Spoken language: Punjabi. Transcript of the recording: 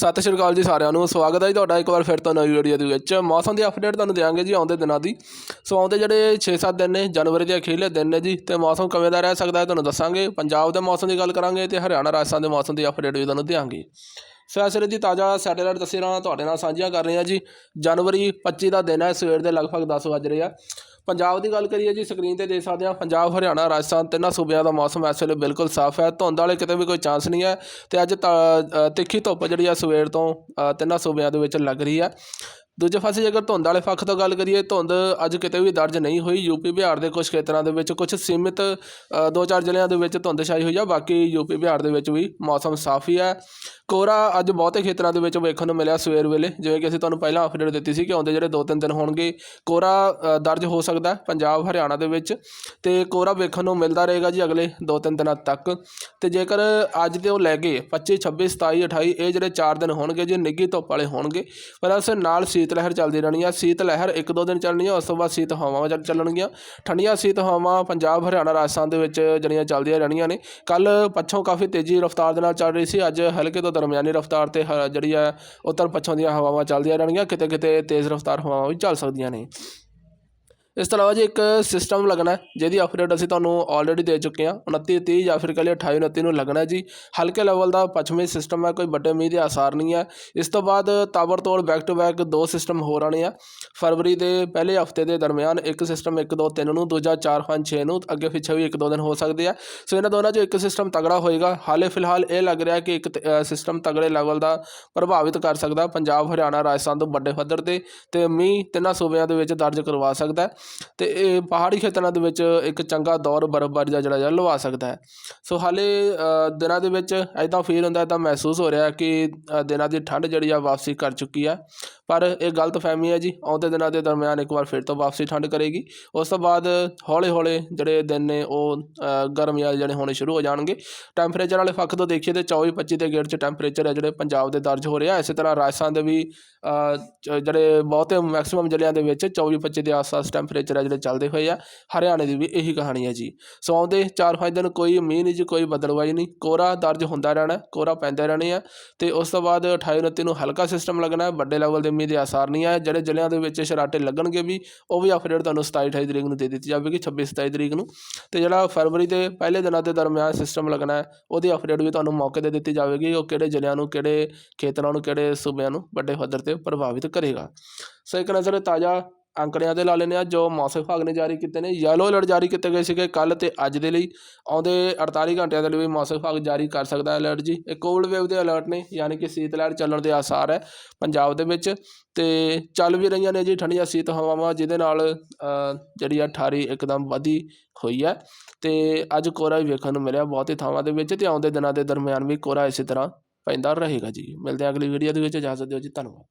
ਸਤਿ ਸ਼੍ਰੀ ਅਕਾਲ ਜੀ ਸਾਰਿਆਂ ਨੂੰ। ਸਵਾਗਤ ਹੈ ਜੀ ਤੁਹਾਡਾ ਇੱਕ ਵਾਰ ਫਿਰ ਤੋਂ ਨਵੀਂ ਵੀਡੀਓ ਦੇ ਵਿੱਚ। ਮੌਸਮ ਦੀ ਅਪਡੇਟ ਤੁਹਾਨੂੰ ਦੇਵਾਂਗੇ ਜੀ ਆਉਂਦੇ ਦਿਨਾਂ ਦੀ। ਸੋ ਆਉਂਦੇ ਜਿਹੜੇ 6-7 ਦਿਨ ਨੇ, ਜਨਵਰੀ ਦੇ ਅਖੀਰਲੇ ਦਿਨ ਨੇ ਜੀ, ਤੇ ਮੌਸਮ ਕਿਵੇਂ ਦਾ ਰਹਿ ਸਕਦਾ ਹੈ ਤੁਹਾਨੂੰ ਦੱਸਾਂਗੇ। ਪੰਜਾਬ ਦੇ ਮੌਸਮ ਦੀ ਗੱਲ ਕਰਾਂਗੇ ਤੇ ਹਰਿਆਣਾ, ਰਾਜਸਥਾਨ ਦੇ ਮੌਸਮ ਦੀ ਅਪਡੇਟ ਵੀ ਤੁਹਾਨੂੰ ਦੇਵਾਂਗੇ ਸੋ ਇਸ ਵੇਲੇ ਦੀ ਤਾਜ਼ਾ ਸੈਟੇਲਾਈਟ ਤਸਵੀਰਾਂ ਤੁਹਾਡੇ ਨਾਲ ਸਾਂਝੀਆਂ ਕਰ ਰਹੇ ਹਾਂ ਜੀ। ਜਨਵਰੀ 25 ਦਾ ਦਿਨ ਹੈ, ਸਵੇਰ ਦੇ ਲਗਭਗ 10 ਵਜ ਰਹੇ ਆ। ਪੰਜਾਬ ਦੀ ਗੱਲ ਕਰੀਏ ਜੀ ਸਕਰੀਨ ਤੇ ਦੇਖ ਸਕਦੇ ਹਾਂ ਪੰਜਾਬ ਹਰਿਆਣਾ ਰਾਜਸਥਾਨ ਤਿੰਨਾਂ ਸੂਬਿਆਂ ਦਾ ਮੌਸਮ ਇਸ ਵੇਲੇ ਬਿਲਕੁਲ ਸਾਫ਼ ਹੈ। ਧੁੰਦ ਵਾਲੇ ਕਿਤੇ ਵੀ ਕੋਈ ਚਾਂਸ ਨਹੀਂ ਹੈ ਤੇ ਅੱਜ ਤਾਂ, ਤਿੱਖੀ ਧੁੱਪ ਜਿਹੜੀ ਆ ਸਵੇਰ ਤੋਂ ਤਿੰਨਾਂ ਸੂਬਿਆਂ ਦੇ ਵਿੱਚ ਲੱਗ ਰਹੀ ਹੈ। ਦੂਜੇ ਪਾਸੇ ਜੇਕਰ ਧੁੰਦ ਵਾਲੇ ਪੱਖ ਤੋਂ ਗੱਲ ਕਰੀਏ, ਧੁੰਦ ਅੱਜ ਕਿਤੇ ਵੀ ਦਰਜ ਨਹੀਂ ਹੋਈ। ਯੂਪੀ, ਬਿਹਾਰ ਦੇ ਕੁਝ ਖੇਤਰਾਂ ਦੇ ਵਿੱਚ ਕੁਝ ਸੀਮਿਤ ਦੋ ਚਾਰ ਜ਼ਿਲ੍ਹਿਆਂ ਦੇ ਵਿੱਚ ਧੁੰਦ ਛਾਈ ਹੋਈ ਆ, ਬਾਕੀ ਯੂਪੀ, ਬਿਹਾਰ ਦੇ ਵਿੱਚ ਵੀ ਮੌਸਮ ਸਾਫ਼ ਹੀ ਹੈ ਕੋਹਰਾ ਅੱਜ ਬਹੁਤੇ ਖੇਤਰਾਂ ਦੇ ਵਿੱਚ ਵੇਖਣ ਨੂੰ ਮਿਲਿਆ ਸਵੇਰ ਵੇਲੇ, ਜਿਵੇਂ ਕਿ ਅਸੀਂ ਤੁਹਾਨੂੰ ਪਹਿਲਾਂ ਅਪਡੇਟ ਦਿੱਤੀ ਸੀ ਕਿ ਆਉਂਦੇ ਜਿਹੜੇ ਦੋ ਤਿੰਨ ਦਿਨ ਹੋਣਗੇ, ਕੋਹਰਾ ਦਰਜ ਹੋ ਸਕਦਾ ਪੰਜਾਬ, ਹਰਿਆਣਾ ਦੇ ਵਿੱਚ। ਤੇ ਕੋਹਰਾ ਵੇਖਣ ਨੂੰ ਮਿਲਦਾ ਰਹੇਗਾ ਜੀ ਅਗਲੇ ਦੋ ਤਿੰਨ ਦਿਨਾਂ ਤੱਕ। ਤੇ ਜੇਕਰ ਅੱਜ ਦੇ ਉਹ ਲੈ ਗਏ 25 26 27 28 ਇਹ ਜਿਹੜੇ 4 ਦਿਨ ਹੋਣਗੇ ਜੀ, ਨਿੱਗੀ ਧੁੱਪ ਵਾਲੇ ਹੋਣਗੇ। ਪਰ ਉਸ ਨਾਲ ਸੀ ਸੀਤ ਲਹਿਰ ਚੱਲਦੀ ਰਹਿਣੀ ਆ। ਸੀਤ ਲਹਿਰ ਇੱਕ ਦੋ ਦਿਨ ਚੱਲਣੀ ਆ, ਉਸ ਤੋਂ ਬਾਅਦ ਸੀਤ ਹਵਾਵਾਂ ਚੱਲ- ਚੱਲਣਗੀਆਂ। ਠੰਡੀਆਂ ਸੀਤ ਹਵਾਵਾਂ ਪੰਜਾਬ, ਹਰਿਆਣਾ, ਰਾਜਸਥਾਨ ਦੇ ਵਿੱਚ ਜਿਹੜੀਆਂ ਚੱਲਦੀਆਂ ਰਹਿਣੀਆਂ ਨੇ। ਕੱਲ ਪੱਛੋਂ ਕਾਫੀ ਤੇਜ਼ੀ ਰਫ਼ਤਾਰ ਦੇ ਨਾਲ ਚੱਲ ਰਹੀ ਸੀ। ਅੱਜ ਹਲਕੇ ਤੋਂ ਦਰਮਿਆਨੀ ਰਫ਼ਤਾਰ ਤੇ ਹ- ਜਿਹੜੀ ਹੈ ਉੱਤਰ ਪੱਛੋਂ ਦੀਆਂ ਹਵਾਵਾਂ ਚੱਲਦੀਆਂ ਰਹਿਣਗੀਆਂ। ਕਿਤੇ ਕਿਤੇ ਤੇਜ਼ ਰਫ਼ਤਾਰ ਹਵਾਵਾਂ ਵੀ ਚੱਲ ਸਕਦੀਆਂ ਨੇ। ਇਸ ਤੋਂ ਇਲਾਵਾ ਜੀ ਇੱਕ ਸਿਸਟਮ ਲੱਗਣਾ ਜਿਹਦੀ ਅਪਡੇਟ ਅਸੀਂ ਤੁਹਾਨੂੰ ਆਲਰੇਡੀ ਦੇ ਚੁੱਕੇ ਹਾਂ 29 30 ਜਾਂ ਫਿਰ ਕੱਲ੍ਹ 28 29 ਨੂੰ ਲੱਗਣਾ ਜੀ। ਹਲਕੇ ਲੈਵਲ ਦਾ ਪੱਛਮੀ ਸਿਸਟਮ ਹੈ, ਕੋਈ ਵੱਡੇ ਮੀਂਹ ਦੇ ਆਸਾਰ ਨਹੀਂ ਹੈ। ਇਸ ਤੋਂ ਬਾਅਦ ਤਾਬੜਤੋੜ ਬੈਕ ਟੂ ਬੈਕ ਦੋ ਸਿਸਟਮ ਹੋਰ ਆਣੇ ਆ। ਫਰਵਰੀ ਦੇ ਪਹਿਲੇ ਹਫ਼ਤੇ ਦੇ ਦਰਮਿਆਨ ਇੱਕ ਸਿਸਟਮ 1 2 3 ਨੂੰ, ਦੂਜਾ 4 5 6 ਨੂੰ, ਅੱਗੇ ਪਿੱਛੇ ਵੀ ਇੱਕ, ਦੋ ਦਿਨ ਹੋ ਸਕਦੇ ਆ। ਸੋ ਇਹਨਾਂ ਦੋਨਾਂ 'ਚੋਂ ਇੱਕ ਸਿਸਟਮ ਤਗੜਾ ਹੋਏਗਾ। ਹਾਲੇ ਫਿਲਹਾਲ ਇਹ ਲੱਗ ਰਿਹਾ ਕਿ ਇੱਕ ਸਿਸਟਮ ਤਗੜੇ ਲੈਵਲ ਦਾ ਪ੍ਰਭਾਵਿਤ ਕਰ ਸਕਦਾ। ਪੰਜਾਬ, ਹਰਿਆਣਾ, ਰਾਜਸਥਾਨ ਤੋਂ ਵੱਡੇ ਪੱਧਰ ਤੇ ਤੇ ਮੀਂਹ ਤਿੰਨਾਂ ਸੂਬਿਆਂ ਦੇ ਵਿੱਚ ਦਰਜ ਕਰਵਾ ਸਕਦਾ ਅਤੇ ਇਹ ਪਹਾੜੀ ਖੇਤਰਾਂ ਦੇ ਵਿੱਚ ਇੱਕ ਚੰਗਾ ਦੌਰ ਬਰਫ਼ਬਾਰੀ ਦਾ ਜਿਹੜਾ ਆ ਲਵਾ ਸਕਦਾ ਹੈ। ਸੋ ਹਾਲੇ ਦਿਨਾਂ ਦੇ ਵਿੱਚ ਇੱਦਾਂ ਫੀਲ ਹੁੰਦਾ ਇੱਦਾਂ ਮਹਿਸੂਸ ਹੋ ਰਿਹਾ ਕਿ ਦਿਨਾਂ ਦੀ ਠੰਡ ਜਿਹੜੀ ਆ ਵਾਪਸੀ ਕਰ ਚੁੱਕੀ ਆ। ਪਰ ਇਹ ਗਲਤ ਫਹਿਮੀ ਹੈ ਜੀ, ਆਉਂਦੇ ਦਿਨਾਂ ਦੇ ਦਰਮਿਆਨ ਇੱਕ ਵਾਰ ਫਿਰ ਤੋਂ ਵਾਪਸੀ ਠੰਡ ਕਰੇਗੀ। ਉਸ ਤੋਂ ਬਾਅਦ ਹੌਲੇ ਹੌਲੇ ਜਿਹੜੇ ਦਿਨ ਨੇ ਉਹ ਗਰਮੀਆਂ ਜਿਹੜੇ ਹੋਣੇ ਸ਼ੁਰੂ ਹੋ ਜਾਣਗੇ। ਟੈਂਪਰੇਚਰ ਵਾਲੇ ਪੱਖ ਤੋਂ ਦੇਖੀਏ ਤੇ 24 25 ਦੇ ਗੇੜ 'ਚ ਟੈਂਪਰੇਚਰ ਹੈ ਜਿਹੜੇ ਪੰਜਾਬ ਦੇ ਦਰਜ ਹੋ ਰਿਹਾ। ਇਸੇ ਤਰ੍ਹਾਂ ਰਾਜਸਥਾਨ ਦੇ ਵੀ ਜਿਹੜੇ ਬਹੁਤੇ ਮੈਕਸਿਮਮ ਜ਼ਿਲ੍ਹਿਆਂ ਦੇ ਵਿੱਚ 24 25 ਦੇ ਆਸ-ਪਾਸ ਟੈਂਪ ਟੈਂਪਰੇਚਰ ਹੈ ਜਿਹੜੇ ਚੱਲਦੇ ਹੋਏ ਆ, ਹਰਿਆਣੇ ਦੀ ਵੀ ਇਹੀ ਕਹਾਣੀ ਹੈ ਜੀ। ਸੋ ਆਉਂਦੇ 4-5 ਦਿਨ ਕੋਈ ਮੀਂਹ ਨਹੀਂ ਜੀ, ਕੋਈ ਬਦਲਵਾਈ ਨਹੀਂ। ਕੋਰਾ ਦਰਜ ਹੁੰਦਾ ਰਹਿਣਾ ਕੋਰਾ ਪੈਂਦਾ ਰਹਿਣਾ ਆ। ਤੇ ਉਸ ਤੋਂ ਬਾਅਦ 28 29 ਨੂੰ ਹਲਕਾ ਸਿਸਟਮ ਲੱਗਣਾ ਹੈ ਵੱਡੇ ਲੈਵਲ ਦੇ ਮੀਂਹ ਦੇ ਆਸਾਰ ਨਹੀਂ ਆ। ਜਿਹੜੇ ਜ਼ਿਲ੍ਹਿਆਂ ਦੇ ਵਿੱਚ ਸ਼ਰਾਟੇ ਲੱਗਣਗੇ ਵੀ, ਉਹ ਵੀ ਅਪਡੇਟ ਤੁਹਾਨੂੰ 27 28 ਤਰੀਕ ਨੂੰ ਦੇ ਦਿੱਤੀ ਜਾਵੇਗੀ 26 27 ਤਰੀਕ ਨੂੰ। ਤੇ ਜਿਹੜਾ ਫਰਵਰੀ ਦੇ ਪਹਿਲੇ ਦਿਨਾਂ ਦੇ ਦਰਮਿਆਨ ਸਿਸਟਮ ਲੱਗਣਾ ਹੈ, ਉਹਦੀ ਅਪਡੇਟ ਵੀ ਤੁਹਾਨੂੰ ਮੌਕੇ ਤੇ ਦਿੱਤੀ ਜਾਵੇਗੀ। ਉਹ ਕਿਹੜੇ ਜ਼ਿਲ੍ਹਿਆਂ ਨੂੰ, ਕਿਹੜੇ ਖੇਤਰਾਂ ਨੂੰ, ਕਿਹੜੇ ਸੂਬਿਆਂ ਨੂੰ ਵੱਡੇ ਪੱਧਰ ਤੇ ਪ੍ਰਭਾਵਿਤ ਕਰੇਗਾ। ਸੋ ਇੱਕ ਨਜ਼ਰ ਤਾਜ਼ਾ ਅੰਕੜਿਆਂ ਤੇ ਲਾ ਲੈਂਦੇ ਹਾਂ, ਜੋ ਮੌਸਮ ਵਿਭਾਗ ਨੇ ਜਾਰੀ ਕੀਤੇ ਨੇ। ਯੈਲੋ ਅਲਰਟ ਜਾਰੀ ਕੀਤੇ ਗਏ ਸੀਗੇ ਕੱਲ ਤੇ ਅੱਜ ਦੇ ਲਈ। ਆਉਂਦੇ 48 ਘੰਟਿਆਂ ਦੇ ਲਈ ਵੀ ਮੌਸਮ ਵਿਭਾਗ ਜਾਰੀ ਕਰ ਸਕਦਾ ਹੈ ਅਲਰਟ ਜੀ। ਇਹ ਕੋਲਡ ਵੇਵ ਦੇ ਅਲਰਟ ਨੇ, ਯਾਨੀ ਕਿ ਸੀਤ ਲਹਿਰ ਚੱਲਣ ਦੇ ਆਸਾਰ ਹੈ ਪੰਜਾਬ ਦੇ ਵਿੱਚ। ਤੇ ਚੱਲ ਵੀ ਰਹੀਆਂ ਨੇ ਜੀ ਠੰਡੀਆਂ ਸੀਤ ਹਵਾਵਾਂ, ਜਿਹਦੇ ਨਾਲ ਜਿਹੜੀ ਆ ਠਾਰੀ ਇੱਕਦਮ ਵਧੀ ਹੋਈ ਹੈ। ਤੇ ਅੱਜ ਕੋਰਾ ਵੀ ਵੇਖਣ ਨੂੰ ਮਿਲਿਆ ਬਹੁਤੇ ਥਾਵਾਂ ਦੇ ਵਿੱਚ ਤੇ ਆਉਂਦੇ ਦਿਨਾਂ ਦੇ ਦਰਮਿਆਨ ਵੀ ਕੋਰਾ ਇਸੇ ਤਰ੍ਹਾਂ ਪੈਂਦਾ ਰਹੇਗਾ ਜੀ। ਮਿਲਦੇ ਹਾਂ ਅਗਲੀ ਵੀਡੀਓ ਦੇ ਵਿੱਚ। ਇਜਾਜ਼ਤ ਦਿਓ ਜੀ, ਧੰਨਵਾਦ।